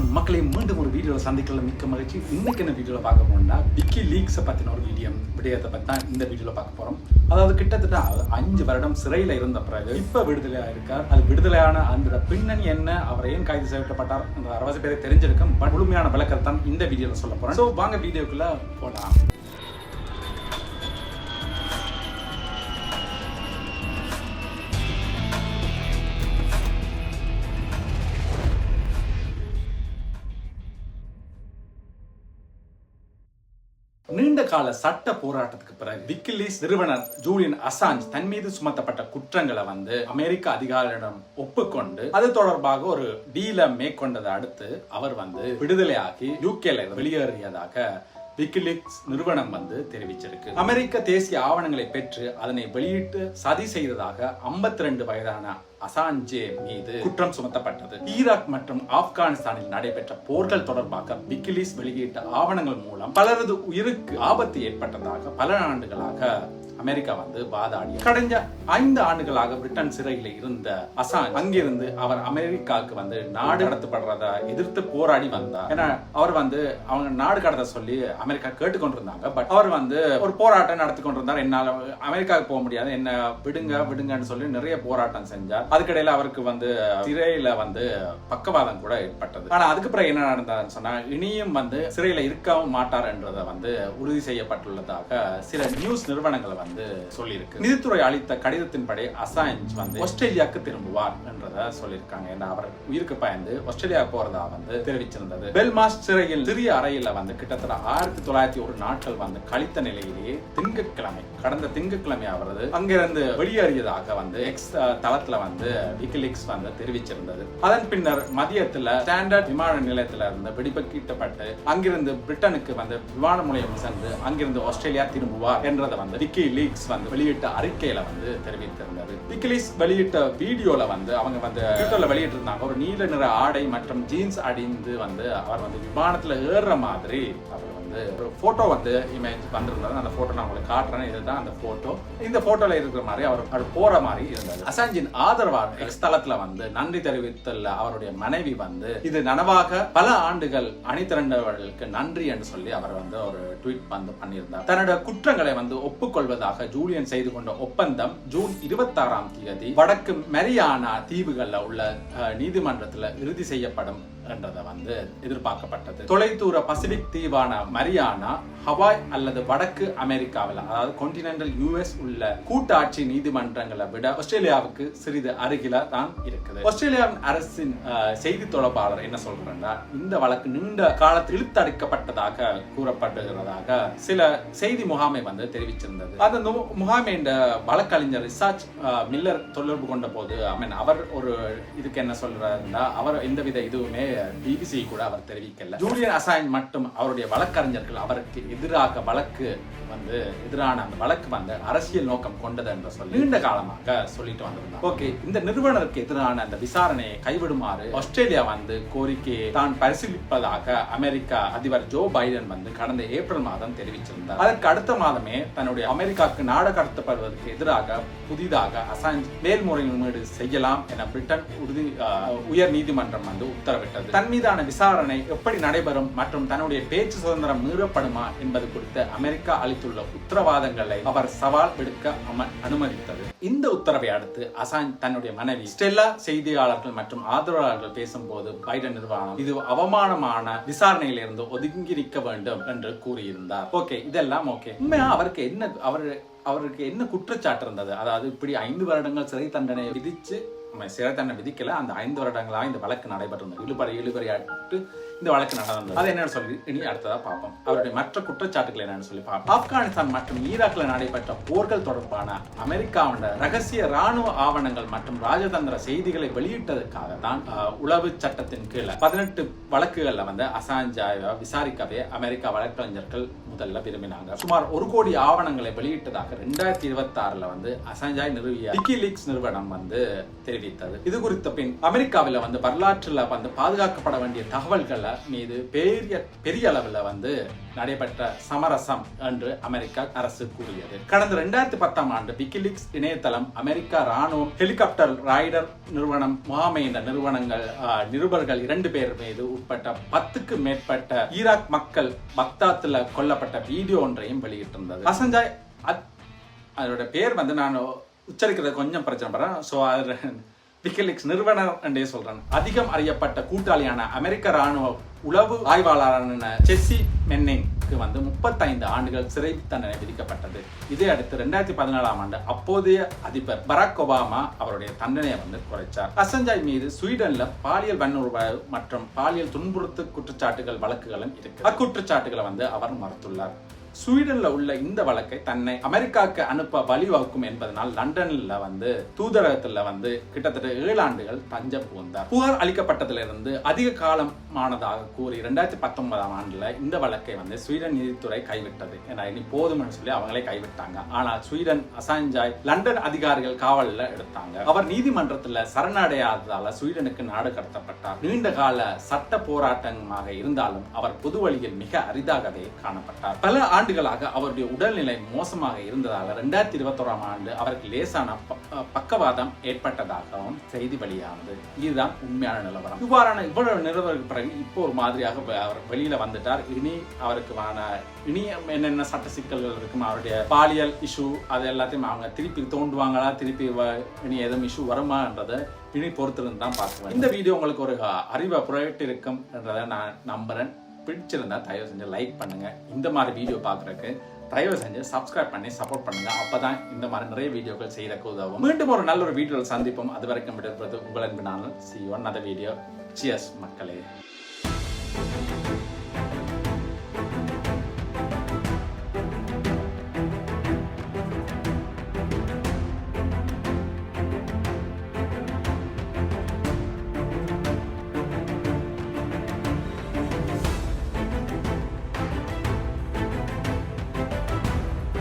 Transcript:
வணக்கம். மக்களை மீண்டும் ஒரு வீடியோவில் சந்திக்கல. மிக்க மகிழ்ச்சி. இன்னைக்கு என்ன வீடியோவில் பார்க்க போனால் விக்கி லீக்ஸை பற்றின ஒரு வீடியோ. விடயத்தை பற்றி தான் இந்த வீடியோவில் பார்க்க போகிறோம் அதாவது கிட்டத்தட்ட அஞ்சு வருடம் சிறையில் இருந்த பிறகு இப்போ விடுதலையாக இருக்கார். அது விடுதலையான அந்த பின்னணி என்ன? அவர் ஏன் கைது செய்யப்பட்டார்? என்ற அரவாசி பேரை தெரிஞ்சிருக்கும். முழுமையான விளக்கத்தை தான் இந்த வீடியோவில் சொல்ல போகிறேன் ஸோ வாங்க வீடியோக்குள்ளே போகலாம் கால சட்ட போராட்டத்துக்கு பிறகு விக்கிலீஸ் நிறுவனர் ஜூலியன் அசாஞ்ச் தன் மீது சுமத்தப்பட்ட குற்றங்களை வந்து அமெரிக்க அதிகாரிகளிடம் ஒப்புக்கொண்டு அது தொடர்பாக ஒரு டீல மேற்கொண்டதை அடுத்து அவர் வந்து விடுதலையாகி யூகேல வெளியேறியதாக விக்கிலீக்ஸ் நிறுவனம் வந்து தெரிவிச்சிருக்கு. அமெரிக்க தேசிய ஆவணங்களை பெற்று அதனை வெளியிட்டு சதி செய்ததாக 52 ரெண்டு வயதான அசாஞ்சே மீது குற்றம் சுமத்தப்பட்டது. ஈராக் மற்றும் ஆப்கானிஸ்தானில் நடைபெற்ற போர்கள் தொடர்பாக விக்கிலீஸ் வெளியிட்ட ஆவணங்கள் மூலம் பலரது உயிருக்கு ஆபத்து ஏற்பட்டதாக பல ஆண்டுகளாக அமெரிக்கா வந்து வாதாடி. கடைஞ்ச ஐந்து ஆண்டுகளாக பிரிட்டன் சிறையில் இருந்த அசான் அங்கிருந்து அவர் அமெரிக்காவுக்கு வந்து நாடு கடத்தப்படுறத எதிர்த்து போராடி வந்தார். ஏன்னா அவர் வந்து அவங்க நாடு கடத்த சொல்லி அமெரிக்கா கேட்டுக்கொண்டிருந்தாங்க. பட் அவர் வந்து ஒரு போராட்டம் நடத்தி கொண்டிருந்தார். என்னால அமெரிக்காவுக்கு போக முடியாது. என்ன விடுங்க விடுங்கன்னு சொல்லி நிறைய போராட்டம் செஞ்சார். அதுக்கிடையில அவருக்கு வந்து சிறையில வந்து பக்கவாதம் கூட ஏற்பட்டது. ஆனா அதுக்கு பிறகு என்ன நடந்ததுன்னு சொன்னா இனியும் வந்து சிறையில இருக்கவும் மாட்டார் என்றதை வந்து உறுதி செய்யப்பட்டுள்ளதாக சில நியூஸ் நிறுவனங்கள் வந்து வந்து சொல்லியிருக்கு. நிதித்துறை அளித்த கடிதத்தின்படி அசாஞ்ச் வந்து ஆஸ்திரேலியாவுக்கு திரும்புவார் என்றத சொல்லியிருக்காங்க. ஏன்னா அவர் உயிருக்கு பயந்து ஆஸ்திரேலியா போறதா வந்து தெரிவிச்சிருந்தது. பெல்மாஸ் சிறையில் சிறிய அறையில வந்து கிட்டத்தட்ட ஆயிரத்தி தொள்ளாயிரத்தி ஒரு நாட்கள் வந்து கழித்த நிலையிலேயே திங்கட்கிழமை கடந்த திங்கட்கிழமை அவரது அங்கிருந்து வெளியேறியதாக வந்து எக்ஸ் தளத்துல வந்து விக்கிலிக்ஸ் வந்து தெரிவிச்சிருந்தது. அதன் பின்னர் மதியத்துல ஸ்டாண்டர்ட் விமான நிலையத்துல இருந்து வெடிப்பக்கிட்டப்பட்டு அங்கிருந்து பிரிட்டனுக்கு வந்து விமான முனையம் சென்று அங்கிருந்து ஆஸ்திரேலியா திரும்புவார் என்றதை வந்து விக்கி லீக்ஸ் வந்து வெளியிட்ட அறிக்கையில வந்து தெரிவித்திருந்தது. விக்கிலீக்ஸ் வெளியிட்ட வீடியோல வந்து அவங்க வந்து ட்விட்டர்ல வெளியிட்டிருந்தாங்க. ஒரு நீல நிற ஆடை மற்றும் ஜீன்ஸ் அடிந்து வந்து அவர் வந்து விமானத்துல ஏறுற மாதிரி அவர் வந்து ஒரு போட்டோ வந்து இமேஜ் வந்திருந்தது. அந்த போட்டோ நான் உங்களுக்கு காட்டுறேன். இதுதான் அந்த ஃபோட்டோ இந்த போட்டோல இருக்கிற மாதிரி அவர் அவர் போற மாதிரி இருந்தது. அசாஞ்சின் ஆதரவாளர் எக்ஸ் வந்து நன்றி தெரிவித்துள்ள அவருடைய மனைவி வந்து இது நனவாக பல ஆண்டுகள் அணி திரண்டவர்களுக்கு நன்றி என்று சொல்லி அவர் வந்து ஒரு ட்வீட் வந்து பண்ணியிருந்தார். தன்னோட குற்றங்களை வந்து ஒப்புக்கொள்வதாக ஜூலியன் செய்து கொண்ட ஒப்பந்தம் ஜூன் இருபத்தாறாம் தேதி வடக்கு மெரியானா தீவுகள்ல உள்ள அஹ், நீதிமன்றத்துல இறுதி செய்யப்படும் என்றதை வந்து எதிர்பார்க்கப்பட்டது. தொலைதூர பசிபிக் தீவான மரியானா ஹவாய் அல்லது வடக்கு அமெரிக்காவில் அதாவது கொண்டினென்டல் யூஎஸ் உள்ள கூட்டாட்சி நீதிமன்றங்களை விட ஆஸ்திரேலியாவுக்கு சிறிது அருகில தான் இருக்குது. ஆஸ்திரேலியாவின் அரசின் செய்தி தொடர்பாளர் என்ன சொல்றாங்கன்னா இந்த வழக்கு நீண்ட காலத்தில் இழுத்தடிக்கப்பட்டதாக கூறப்படுகிறதாக சில செய்தி முகாமை வந்து தெரிவிச்சிருந்தது. அந்த முகாமை இந்த வழக்கறிஞர் ரிசார்ச் மில்லர் தொடர்பு கொண்ட போது ஐ மீன் அவர் ஒரு இதுக்கு என்ன சொல்றாருன்னா அவர் எந்தவித இதுவுமே பிபிசி கூட அவர் தெரிவிக்கல. ஜூலியன் அசாயின் மட்டும் அவருடைய வழக்கறிஞர் வழக்கறிஞர்கள் அவருக்கு எதிராக வழக்கு வந்து எதிரான அந்த வழக்கு வந்து அரசியல் நோக்கம் கொண்டது என்று சொல்லி நீண்ட காலமாக சொல்லிட்டு வந்திருந்தார் ஓகே. இந்த நிறுவனருக்கு எதிரான அந்த விசாரணையை கைவிடுமாறு ஆஸ்திரேலியா வந்து கோரிக்கையை தான் பரிசீலிப்பதாக அமெரிக்கா அதிபர் ஜோ பைடன் வந்து கடந்த ஏப்ரல் மாதம் தெரிவிச்சிருந்தார். அதற்கு அடுத்த மாதமே தன்னுடைய அமெரிக்காவுக்கு நாடு கடத்தப்படுவதற்கு எதிராக புதிதாக அசாஞ்ச் மேல்முறையீடு செய்யலாம் என பிரிட்டன் உறுதி உயர் நீதிமன்றம் வந்து உத்தரவிட்டது. தன் மீதான விசாரணை எப்படி நடைபெறும் மற்றும் தன்னுடைய பேச்சு சுதந்திரம் மீறப்படுமா என்பது குறித்து அமெரிக்கா அளித்துள்ள உத்தரவாதங்களை அவர் சவால் விடுக்க அம- அனுமதித்தது. இந்த உத்தரவை அடுத்து அசான் தன்னுடைய மனைவி ஸ்டெல்லா செய்தியாளர்கள் மற்றும் ஆதரவாளர்கள் பேசும்போது பைடன் நிர்வாகம் இது அவமானமான விசாரணையில் இருந்து வேண்டும் என்று கூறியிருந்தார். ஓகே இதெல்லாம் ஓகே. உண்மையா அவருக்கு என்ன அவர் அவருக்கு என்ன குற்றச்சாட்டு இருந்தது? அதாவது இப்படி ஐந்து வருடங்கள் சிறை தண்டனை விதிச்சு சிறை தண்டனை விதிக்கல அந்த ஐந்து வருடங்களாக இந்த வழக்கு நடைபெற்றிருந்தது. இழுபறை இழுபறையாட்டு இந்த வழக்கு நடந்தது அது என்னன்னு சொல்லி இனி அடுத்ததா பார்ப்போம். அவருடைய மற்ற குற்றச்சாட்டுகள் என்னன்னு சொல்லி பார்ப்போம். ஆப்கானிஸ்தான் மற்றும் ஈராக்கில் நடைபெற்ற போர்கள் தொடர்பான அமெரிக்காவின் ரகசிய ராணுவ ஆவணங்கள் மற்றும் ராஜதந்திர செய்திகளை வெளியிட்டதற்காக தான் உளவு சட்டத்தின் கீழே பதினெட்டு வழக்குகள்ல வந்து அசாஞ்சாவை விசாரிக்கவே அமெரிக்கா வழக்கறிஞர்கள் முதல்ல விரும்பினாங்க. சுமார் ஒரு கோடி ஆவணங்களை வெளியிட்டதாக ரெண்டாயிரத்தி இருபத்தி ஆறுல வந்து அசாஞ்சாய் நிறுவிய விக்கிலீக்ஸ் நிறுவனம் வந்து தெரிவித்தது இது குறித்த பின் அமெரிக்காவில் வந்து வரலாற்றில் வந்து பாதுகாக்கப்பட வேண்டிய தகவல்களை மீது பெரிய பெரிய அளவில் வந்து நடைபெற்ற சமரசம் என்று அமெரிக்கா அரசு கூறியது. கடந்த ரெண்டாயிரத்தி பத்தாம் ஆண்டு விக்கிலீக்ஸ் இணையதளம் அமெரிக்கா ராணுவம் ஹெலிகாப்டர் ராய்டர் நிறுவனம் முகாமை இந்த நிறுவனங்கள் நிருபர்கள் இரண்டு பேர் மீது உட்பட்ட பத்துக்கு மேற்பட்ட ஈராக் மக்கள் பக்தாத்தில் கொல்லப்பட்ட வீடியோ ஒன்றையும் வெளியிட்டிருந்தது. அசஞ்சாய் அதோட பேர் வந்து நான் உச்சரிக்கிறது கொஞ்சம் பிரச்சனை படுறேன் ஸோ அது விக்கிலிக்ஸ் நிறுவனர் என்றே சொல்றேன் அதிகம் அறியப்பட்ட கூட்டாளியான அமெரிக்க ராணுவ உளவு ஆய்வாளரான செஸ்ஸி மென்னிங்க்கு வந்து முப்பத்தைந்து ஆண்டுகள் சிறை தண்டனை விதிக்கப்பட்டது. இதை அடுத்து ரெண்டாயிரத்தி பதினாலாம் ஆண்டு அப்போதைய அதிபர் பராக் ஒபாமா அவருடைய தண்டனையை வந்து குறைச்சார். அசஞ்சாய் மீது ஸ்வீடன்ல பாலியல் வன்முறை மற்றும் பாலியல் துன்புறுத்து குற்றச்சாட்டுகள் வழக்குகளும் இருக்கு. அக்குற்றச்சாட்டுகளை வந்து அவர் மறுத்துள்ளார். ஸ்வீடனில் உள்ள இந்த வழக்கை தன்னை அமெரிக்காவுக்கு அனுப்ப வழிவகுக்கும் என்பதனால் லண்டனில் வந்து தூதரகத்தில் வந்து கிட்டத்தட்ட ஏழு ஆண்டுகள் தஞ்சம் புகுந்தார். புகார் அளிக்கப்பட்டதிலிருந்து அதிக காலமானதாக கூறி இரண்டாயிரத்தி பத்தொன்பதாம் ஆண்டில் இந்த வழக்கை வந்து ஸ்வீடன் நீதித்துறை கைவிட்டது. ஏன்னா இனி போதும்னு சொல்லி அவங்களே கைவிட்டாங்க. ஆனால் ஸ்வீடன் அசாஞ்சாய் லண்டன் அதிகாரிகள் காவலில் எடுத்தாங்க. அவர் நீதிமன்றத்தில் சரணடையாததால ஸ்வீடனுக்கு நாடு கடத்தப்பட்டார். நீண்ட கால சட்ட போராட்டமாக இருந்தாலும் அவர் பொது வழியில் மிக அரிதாகவே காணப்பட்டார். பல ஆண்டு ஆண்டுகளாக அவருடைய உடல்நிலை மோசமாக இருந்ததால் ரெண்டாயிரத்தி இருபத்தோராம் ஆண்டு அவருக்கு லேசான பக்கவாதம் ஏற்பட்டதாகவும் செய்தி வெளியானது. இதுதான் உண்மையான நிலவரம். இவ்வாறான இவ்வளவு நிலவரத்துக்கு பிறகு இப்போ ஒரு மாதிரியாக அவர் வெளியில வந்துட்டார். இனி அவருக்குமான இனி என்னென்ன சட்ட சிக்கல்கள் இருக்கும் அவருடைய பாலியல் இஷ்யூ அது எல்லாத்தையும் அவங்க திருப்பி தோண்டுவாங்களா? திருப்பி இனி எதுவும் இஷ்யூ வருமான்றதை இனி பொறுத்திருந்து தான் பார்க்குவேன் இந்த வீடியோ உங்களுக்கு ஒரு அறிவை புரட்டு இருக்கும் என்றதை நான் நம்புறேன். பிடிச்சிருந்தா தயவு செஞ்சு லைக் பண்ணுங்க. இந்த மாதிரி வீடியோ பார்க்குறக்கு தயவு செஞ்சு சப்ஸ்கிரைப் பண்ணி சப்போர்ட் பண்ணுங்க. அப்பதான் இந்த மாதிரி நிறைய வீடியோக்கள் செய்யறதுக்கு உதவும். மீண்டும் ஒரு நல்ல ஒரு வீடியோவில் சந்திப்போம். அது வரைக்கும் விடுறது உங்கள் அன்பு சி ஒன் வீடியோ சியர்ஸ் மக்களே.